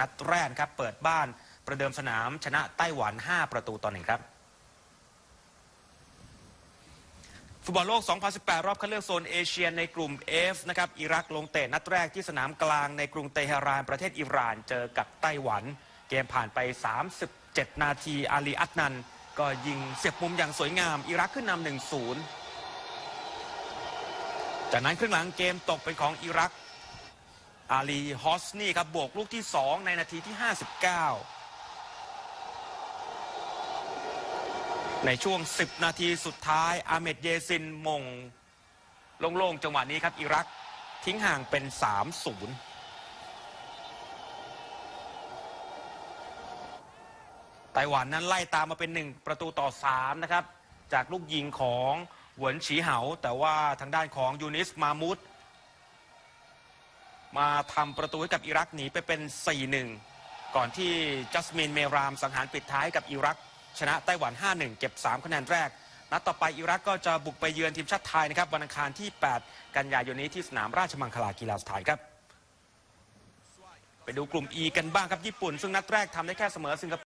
นัดแรกครับ เปิดบ้านประเดิมสนามชนะไต้หวัน 5 ประตูต่อหนึ่งครับ ฟุตบอลโลก 2018 รอบคัดเลือกโซนเอเชียในกลุ่ม F นะครับ อิรักลงเตะนัดแรกที่สนามกลางในกรุงเตหะรานประเทศอิหร่านเจอกับไต้หวัน เกมผ่านไป 37 นาที อาลีอัตนัน ก็ยิงเสียบมุมอย่างสวยงาม อิรักขึ้นนำ1-0 จากนั้นครึ่งหลังเกมตกเป็นของอิรัก อาลีฮอสนี่ครับบวกลูกที่ 2 ในนาทีที่ 59 ในช่วง 10 นาทีสุดท้าย อาเมดเยซินมงโล่งๆ จังหวะนี้ครับ อิรักทิ้งห่างเป็น 3-0ไต้หวันนั้นไล่ตามมาเป็น 1 ประตูต่อ 3 นะครับ จากลูกยิงของหวนฉีเหา แต่ว่าทางด้านของยูนิสมามุด มาทำประตูให้กับอิรักหนีไปเป็น 4-1 ก่อนที่จัสมินเมรามสังหารปิดท้ายกับอิรัก ชนะไต้หวัน 5-1 เก็บ 3 คะแนนแรก นัดต่อไปอิรักก็จะบุกไปเยือนทีมชาติไทยนะครับวันอังคารที่ 8 กันยายนนี้ที่สนามราชมังคลากีฬาสถานครับ ไปดูกลุ่ม E กันบ้างครับญี่ปุ่น ซึ่งนัดแรกทำได้แค่เสมอสิงคโปร์